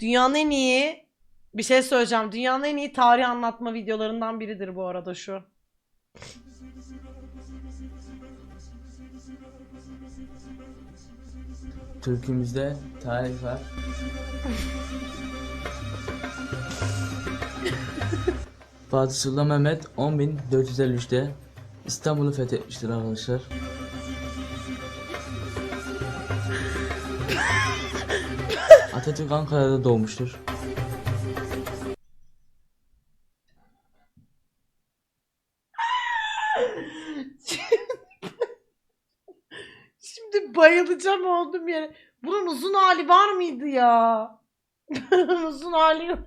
Dünyanın en iyi bir şey söyleyeceğim. Dünyanın en iyi tarih anlatma videolarından biridir bu arada şu. Türkümüzde tarih var. Fatih Sultan Mehmet 10.453'te İstanbul'u fethetmiştir arkadaşlar. Atatürk Ankara'da doğmuştur. Şimdi bayılacağım oldum yere. Bunun uzun hali var mıydı ya? Bunun uzun hali yok.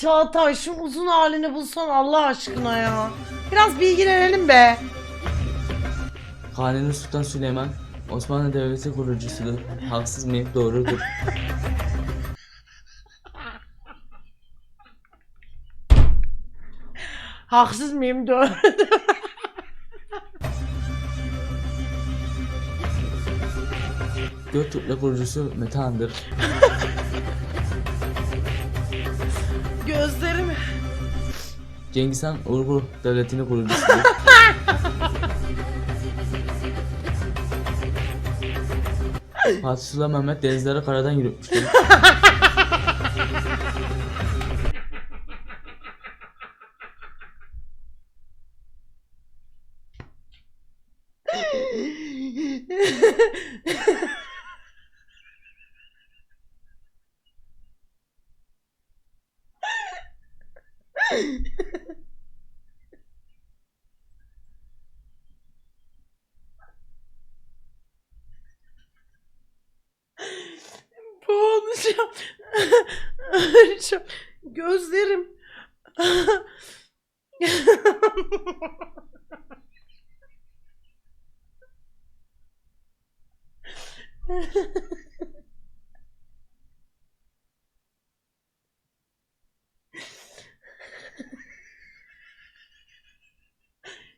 Çağatay şu uzun halini bulsan Allah aşkına ya. Biraz bilgilenelim be. Kanuni Sultan Süleyman Osmanlı Devleti kurucusudur. Haksız mıyım? Doğrudur. Haksız mıyım? Doğru. Göktürk'le kurucusu Metehan'dır. Gözlerim. Cengiz Han Uygur Devleti'nin kurucusudur. Fatih Sultan Mehmet denizleri karadan yürütmüştür. Boğulacağım. Öleceğim. Gözlerim.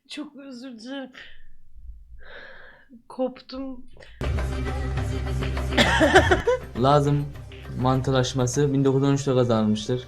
Çok özür dilerim. Koptum. Lazım mantılaşması 1913'te kazanılmıştır.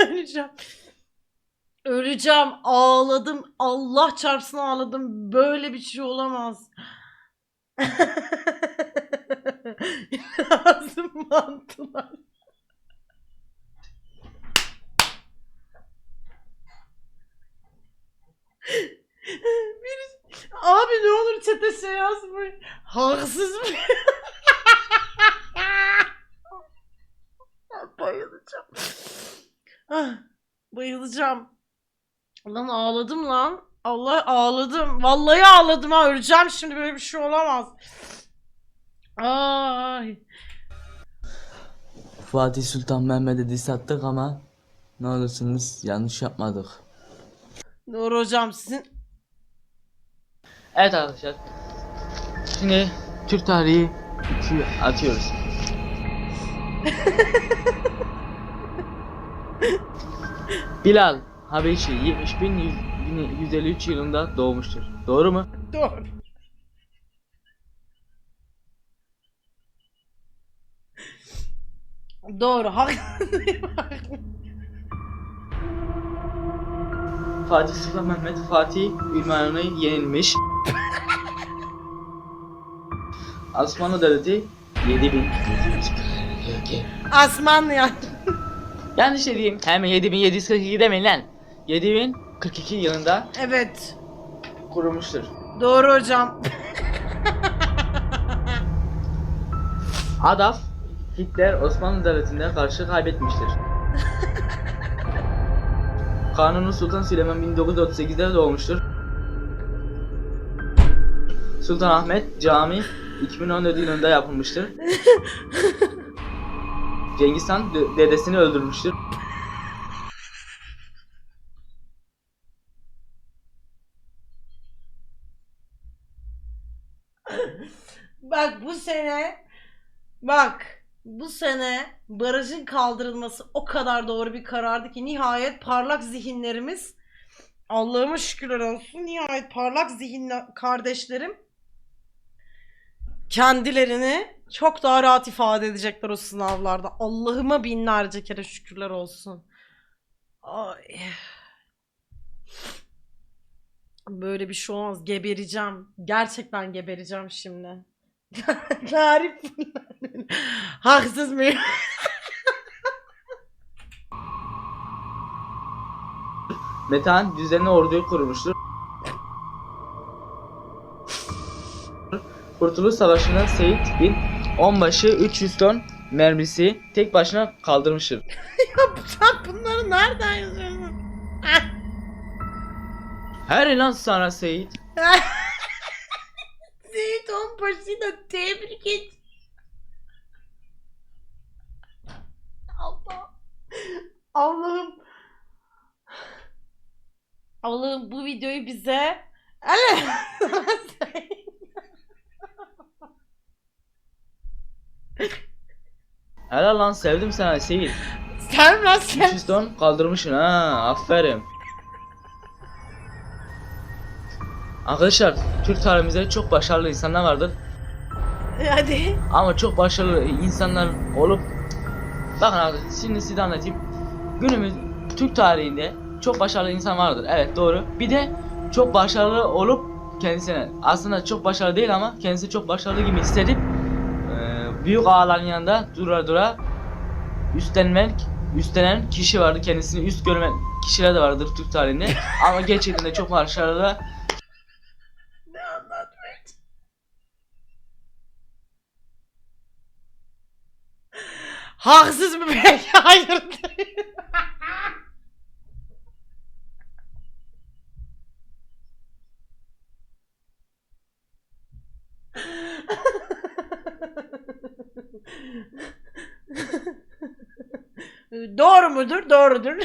Öleceğim. Öleceğim. Ağladım. Allah çarpsın ağladım. Böyle bir şey olamaz. Lazım mantılar. Birisi... Abi ne olur çete şey yazmayın. Haksız mı? Bayılacağım. Ah, bayılacağım. Lan ağladım lan. Allah ağladım. Vallahi ağladım ha. Öleceğim şimdi böyle bir şey olamaz. Ay. Fatih Sultan Mehmet'e diss attık ama ne olursunuz yanlış yapmadık. Doğru hocam sizin Evet arkadaşlar. Şimdi Türk tarihi 2'yi atıyoruz. Bilal Habeşi 70.153 yılında doğmuştur. Doğru mu? doğru. Doğru. Fatih Sultan Mehmet Fatih Ünvanı'nı yenilmiş. Osmanlı Devleti 7000 Asman ya. Yanlış dediğim hemen 7742 demeyin lan. 7042 yılında Evet. kurulmuştur. Doğru hocam. Adolf Hitler Osmanlı Devleti'ne karşı kaybetmiştir. Kanuni Sultan Süleyman 1938'de doğmuştur. Sultanahmet Camii 2014 yılında yapılmıştır. Cengiz Han de- dedesini öldürmüştür. Bak bu sene bak bu sene barajın kaldırılması o kadar doğru bir karardı ki nihayet parlak zihinlerimiz Allah'ıma şükürler olsun nihayet parlak zihinli kardeşlerim kendilerini çok daha rahat ifade edecekler o sınavlarda. Allah'ıma binlerce kere şükürler olsun. Ay. Böyle bir şey olmaz. Gebereceğim. Gerçekten gebereceğim şimdi. Tarif Haksız mıyım? Metehan düzenli orduyu kurmuştur. Kurtuluş Savaşı'nda Seyit bin onbaşı 300 ton mermisi tek başına kaldırmıştır. Sen bunları nereden yazıyorsun? Her ilan sana Seyit. Seyit Onbaşı'yı da tebrik et. Allah. Allah'ım. Allah'ım bu videoyu bize Ale. Helal lan sevdim sana Seyit. sen lan sen. 300 ton kaldırmışsın ha aferin. Arkadaşlar Türk tarihimizde çok başarılı insanlar vardır. Hadi. Ama çok başarılı insanlar olup bakın abi şimdi size anlatayım. Günümüz Türk tarihinde çok başarılı insan vardır. Evet doğru. Bir de çok başarılı olup kendisine aslında çok başarılı değil ama kendisi çok başarılı gibi hissedip büyük ağaların yanında dura dura üstlenmek üstlenen kişi vardı. Kendisini üst görmen kişiler de vardır Türk tarihinde. ama gerçekten de çok başarılı Ne Haksız mı peki? Hayır. Doğru mudur? Doğrudur.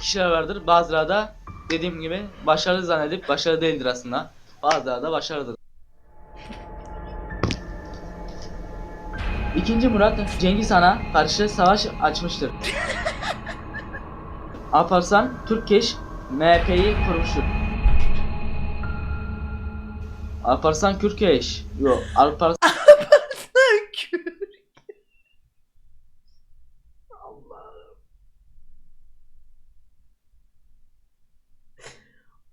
kişiler vardır. Bazıları da dediğim gibi başarılı zannedip başarılı değildir aslında. Bazıları da başarılıdır. İkinci Murat Cengiz Han'a karşı savaş açmıştır. Alparslan Türkeş MHP'yi kurmuştur. Alparslan Kürkeş. Yok Alparslan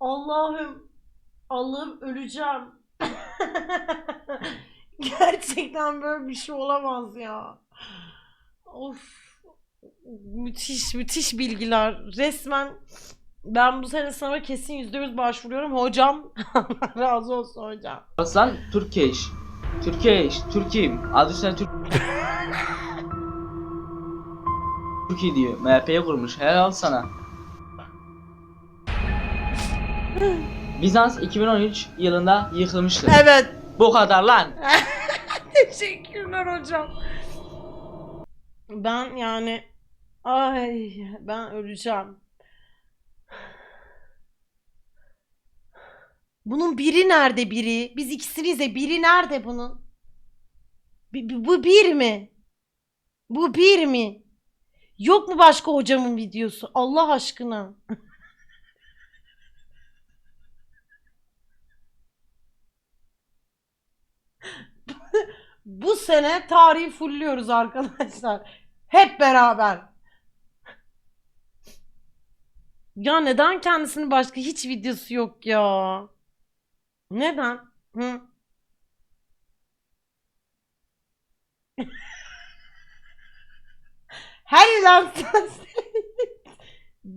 Allah'ım. Allah'ım. Allah'ım öleceğim. Gerçekten böyle bir şey olamaz ya. Of. Müthiş müthiş bilgiler. Resmen ben bu sene sınava kesin %100 başvuruyorum. Hocam razı olsun hocam. Türkeş. Türkeş. Türk'üm. Adı üstüne Türk. Türkiye diyor. MHP'ye kurmuş. Helal sana. Bizans 2013 yılında yıkılmıştır. Evet. Bu kadar lan. Teşekkürler hocam. Ben yani ay ben öleceğim. Bunun biri nerede biri? Biz ikisiniz de biri nerede bunun? Bi- Bu bir mi? Bu bir mi? Yok mu başka hocamın videosu? Allah aşkına. Bu sene tarihi fulluyoruz arkadaşlar. Hep beraber. Ya neden kendisinin başka hiç videosu yok ya? Neden? Hı? Her lan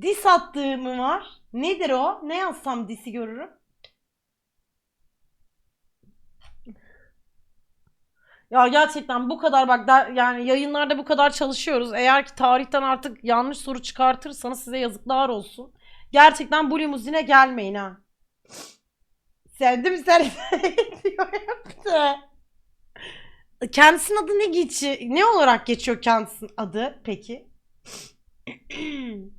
Dis attığı mı var? Nedir o? Ne yazsam disi görürüm? Ya gerçekten bu kadar bak der- yani yayınlarda bu kadar çalışıyoruz. Eğer ki tarihten artık yanlış soru çıkartırsanız size yazıklar olsun. Gerçekten bu limuzine gelmeyin ha. Sevdim seni diyor hepsi. Kendisinin adı ne geçiyor? Ne olarak geçiyor kendisinin adı peki?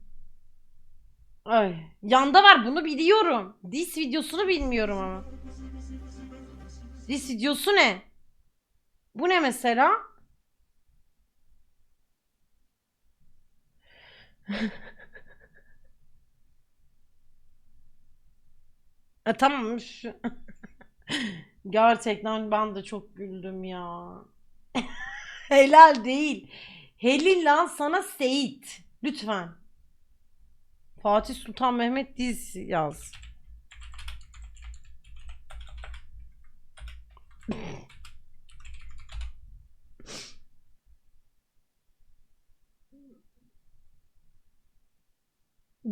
Ay, yanda var bunu biliyorum. Dis videosunu bilmiyorum ama. Dis videosu ne? Bu ne mesela? E, tamam. Gerçekten ben de çok güldüm ya. Helal değil. Helal lan sana Seyit. Lütfen. Fatih Sultan Mehmet dizisi yaz.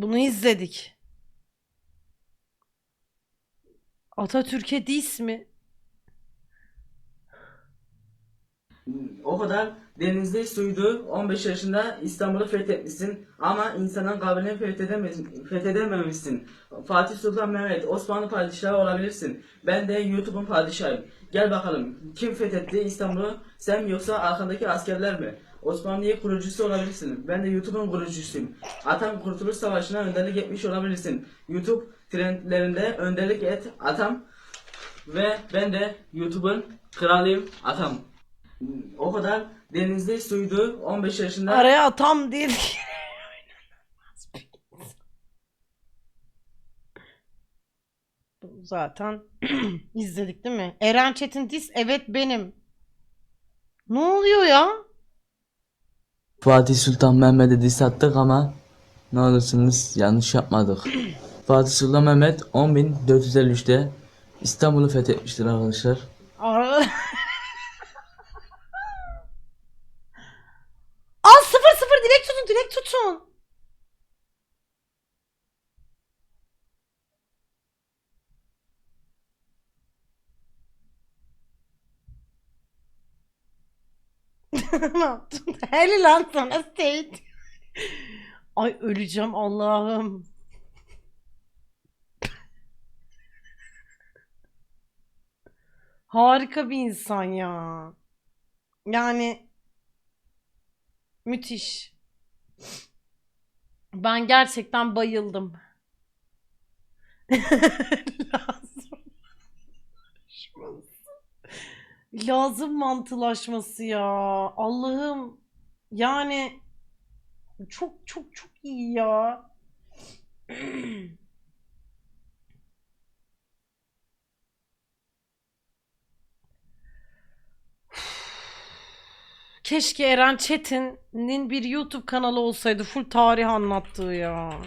Bunu izledik. Atatürk'e diz mi? O kadar denizde suydu. 15 yaşında İstanbul'u fethetmişsin ama insanın kalbini fethedemez- fethedememişsin. Fatih Sultan Mehmet, Osmanlı padişahı olabilirsin. Ben de YouTube'un padişahıyım. Gel bakalım kim fethetti İstanbul'u? Sen yoksa arkandaki askerler mi? Osmanlı'yı kurucusu olabilirsin. Ben de YouTube'un kurucusuyum. Atam Kurtuluş Savaşı'na önderlik etmiş olabilirsin. YouTube trendlerinde önderlik et atam. Ve ben de YouTube'un kralıyım atam. O kadar denizde suydu 15 yaşında. Araya atam diye Bu Zaten izledik değil mi? Eren Çetin Diz evet benim. Ne oluyor ya? Fatih Sultan Mehmet'e diss attık ama ne olursunuz yanlış yapmadık. Fatih Sultan Mehmet 10.453'te İstanbul'u fethetmiştir arkadaşlar. dilek tutun ne yaptın? Helal lan sana Seyit. Ay öleceğim Allah'ım. Harika bir insan ya. Yani müthiş. Ben gerçekten bayıldım. Lazım. Lazım mantılaşması ya. Allah'ım. Yani çok çok çok iyi ya. Keşke Eren Çetin'in bir YouTube kanalı olsaydı full tarih anlattığı ya.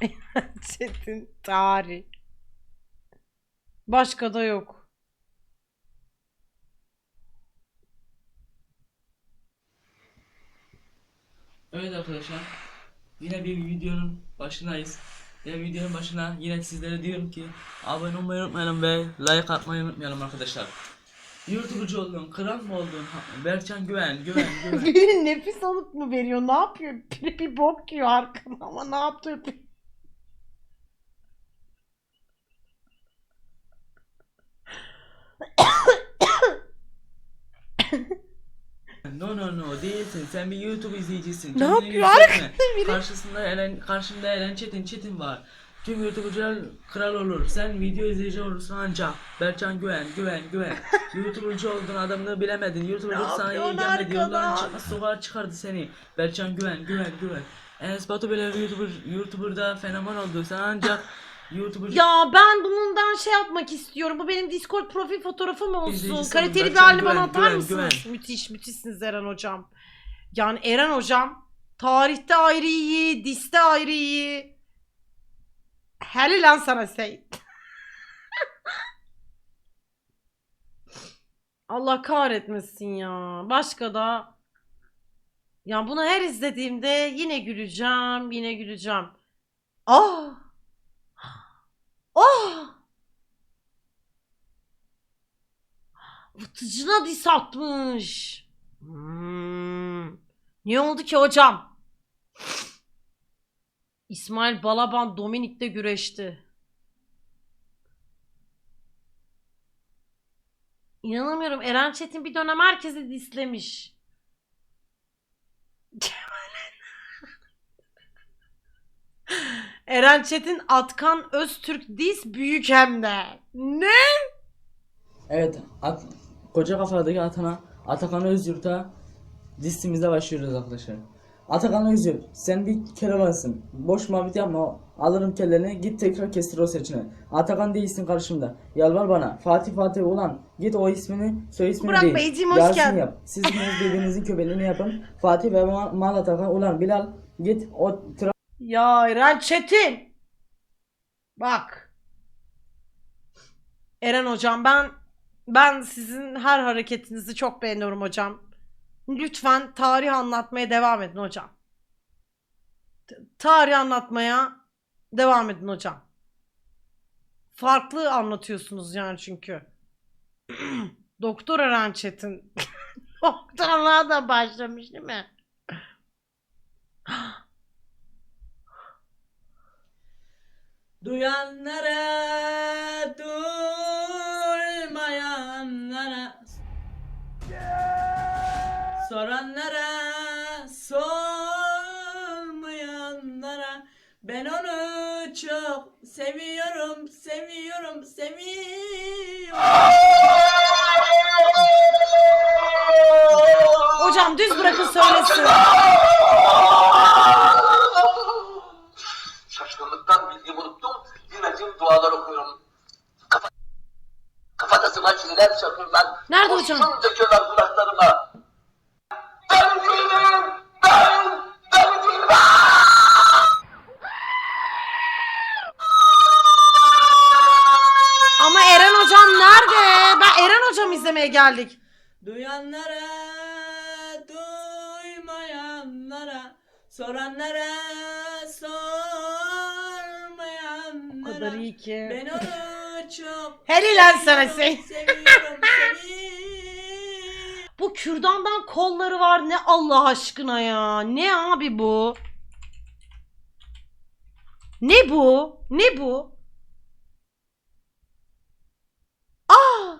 Eren Çetin tarih. Başka da yok. Evet arkadaşlar. Yine bir videonun başındayız. Ve videonun başına yine sizlere diyorum ki abone olmayı unutmayalım ve like atmayı unutmayalım arkadaşlar. YouTube'cu oldun, kral mı oldun? Ha- Güven, Güven, Güven. Biri nefis alıp mı veriyor? Ne yapıyor? Biri bir bok yiyor arkada ama ne yapıyor? No no no değilsin. Sen bir YouTube izleyicisin. Ne Kendini yapıyor yükseltme. biri? Karşısında Eren, karşında Eren Çetin, Çetin var. Tüm YouTuber'cular kral olur. Sen video izleyici olursun ancak. Berçan Güven, Güven, Güven. YouTuber'cu oldun adamını bilemedin. YouTuber'cılık Ne sana iyi gelmedi. Yolların arkadan? çıkmaz sokağa çıkardı seni. Berçan Güven, Güven, Güven. Enes Batu bile YouTuber, YouTuber'da fenomen oldu. Sen ancak YouTuber'cu Ya ben bundan şey yapmak istiyorum. Bu benim Discord profil fotoğrafım olsun. Kaliteli bir halini bana Güven, atar Güven, mısınız? Müthiş, müthişsiniz Eren hocam. Yani Eren hocam tarihte ayrı iyi, diste ayrı iyi. Helal lan sana Seyit. Allah kahretmesin ya. Başka da ya bunu her izlediğimde yine güleceğim, yine güleceğim. Ah! Oh! Vıtıcına dis atmış. Hmm. Ne oldu ki hocam? İsmail Balaban Dominik'te güreşti. İnanamıyorum. Eren Çetin bir dönem herkesi dislemiş. Eren Çetin Atkan Öztürk dis büyük hem de. Ne? Evet, at, koca kafadaki Atana, Atakan Özyurt'a dizimizde başlıyoruz arkadaşlar. Atakan Özyurt, sen bir kere varsın. Boş muhabbet yapma, alırım kelleni, git tekrar kestir o saçını. Atakan değilsin karşımda. Yalvar bana. Fatih Fatih ulan, git o ismini, soy ismini Burak değil. Beyciğim, hoş Yasin geldin. yap. Siz ikiniz birbirinizin köpeğini yapın. Fatih ve Mal, Mal Atakan ulan Bilal, git o tra- Ya Eren Çetin. Bak. Eren hocam ben ben sizin her hareketinizi çok beğeniyorum hocam. Lütfen tarih anlatmaya devam edin hocam. Tarih anlatmaya devam edin hocam. Farklı anlatıyorsunuz yani çünkü. Doktor Eren Çetin. Doktorluğa da başlamış değil mi? Duyanlara, duymayanlara Soranlara, sormayanlara Ben onu çok seviyorum, seviyorum, seviyorum Hocam düz bırakın söylesin. Şaşkınlıktan bildiğimi unuttum. Bilmediğim dualar okuyorum. Kafa, kafatasıma çiviler çakıyorlar. Nerede hocam? Kurşun döküyorlar kulaklarıma. izlemeye geldik. Duyanlara, duymayanlara, soranlara, sormayanlara. O kadar iyi ki. Ben onu çok Helal sana seviyorum, sen. Bu kürdandan kolları var ne Allah aşkına ya. Ne abi bu? Ne bu? Ne bu? Ah!